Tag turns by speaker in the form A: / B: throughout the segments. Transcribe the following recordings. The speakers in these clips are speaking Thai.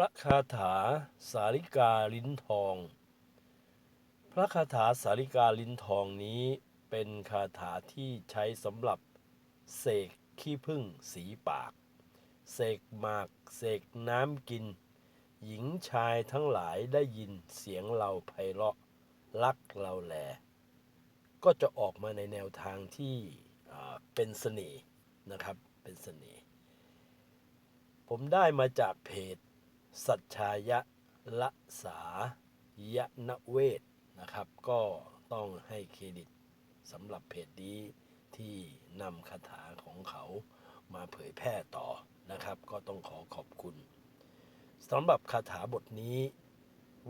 A: ระคาถาสาริกาลิ้นทอง พระคาถาสาริกาลิ้นทองนี้เป็นคาถาที่ใช้สำหรับเสกขี้ผึ้งสีปาก เสกหมาก เสกน้ำกิน หญิงชายทั้งหลายได้ยินเสียงเราไพเราะรักเราแลก็จะออกมาในแนวทางที่เป็นเสน่ห์นะครับ เป็นเสน่ห์ผมได้มาจากเพจ สัจชายะละสายะนเวทนะครับ ก็ต้องให้เครดิตสำหรับเพจนี้ที่นำคาถาของเขามาเผยแพร่ต่อนะครับ ก็ต้องขอขอบคุณสำหรับคาถาบทนี้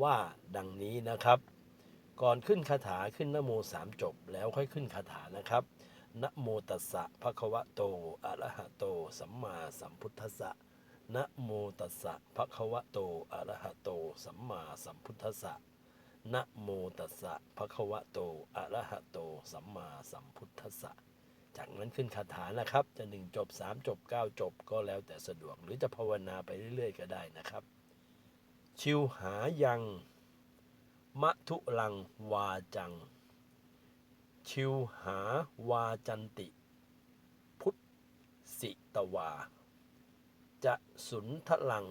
A: ว่าดังนี้นะครับ ก่อนขึ้นคาถาขึ้นนโมสามจบแล้วค่อยขึ้นคาถานะครับนโมตัสสะภะคะวะโตอะระหะโต สัมมาสัมพุทธัสสะ นะโมตัสสะภะคะวะโต อะระหะโต สัมมาสัมพุทธัสสะนะโมตัสสะภะคะวะโต อะระหะโต สัมมาสัมพุทธัสสะ จากนั้นขึ้นคาถานะครับ จะหนึ่งจบสามจบเก้าจบก็แล้วแต่สะดวก หรือจะภาวนาไปเรื่อยๆ ก็ได้นะครับ ชิวหายังมะทุลังวาจัง ชิวหาวาจันติ พุทธสิตวา จะสุนทลัง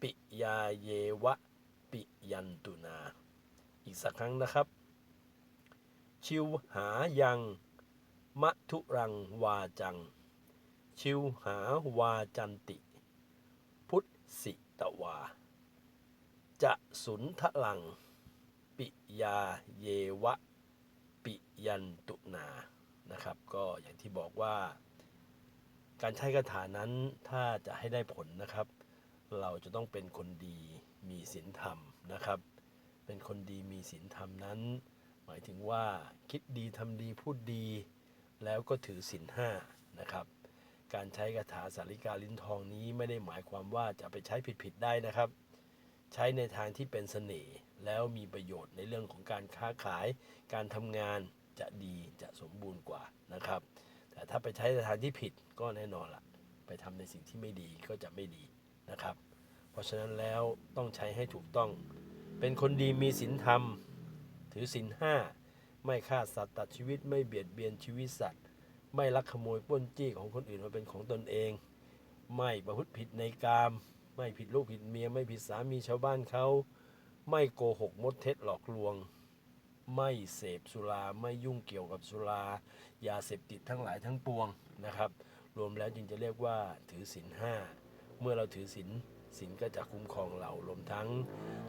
A: ปิยาเยวะ ปิยันตุนา อีกสักครั้งนะครับ ชิวหายังมะทุรังวาจัง ชิวหาวาจันติ พุทธสิตวา จะสุนทลัง ปิยาเยวะ ปิยันตุนา นะครับ ก็อย่างที่บอกว่า การใช้คาถานั้นถ้าจะให้ได้ผลนะครับ เราจะต้องเป็นคนดีมีศีลธรรมนะครับ เป็นคนดีมีศีลธรรมนั้น หมายถึงว่าคิดดีทำดีพูดดี แล้วก็ถือศีลห้านะครับการใช้คาถาสาริกาลิ้นทองนี้ไม่ได้หมายความว่าจะไปใช้ผิดๆได้นะครับ ใช้ในทางที่เป็นเสน่ห์แล้วมีประโยชน์ในเรื่องของการค้าขาย การทำงานจะดีจะสมบูรณ์กว่านะครับ แต่ถ้าไปใช้ในทางที่ผิดก็แน่นอนละไปทำในสิ่งที่ไม่ดีก็จะไม่ดีนะครับ เพราะฉะนั้นแล้วต้องใช้ให้ถูกต้อง เป็นคนดีมีศีลธรรม ถือศีลห้าไม่ฆ่าสัตว์ตัดชีวิตไม่เบียดเบียนชีวิตสัตว์ ไม่ลักขโมยปล้นจี้ของคนอื่นมาเป็นของตนเอง ไม่ประพฤติผิดในกาม ไม่ผิดลูกผิดเมีย ไม่ผิดสามีชาวบ้านเขา ไม่โกหกมดเท็จหลอกลวง ไม่เสพสุราไม่ยุ่งเกี่ยวกับสุรายาเสพติดทั้งหลายทั้งปวงนะครับ รวมแล้วจึงจะเรียกว่าถือศีลห้าเมื่อเราถือศีลศีลก็จะคุ้มครองเรารวมทั้ง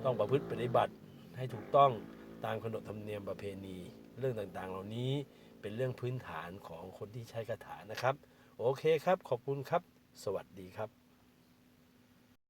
A: ต้องประพฤติปฏิบัติให้ถูกต้องตามขนบธรรมเนียมประเพณี เรื่องต่างๆ เหล่านี้เป็นเรื่องพื้นฐานของคนที่ใช้คาถานะครับ โอเคครับ ขอบคุณครับ สวัสดีครับ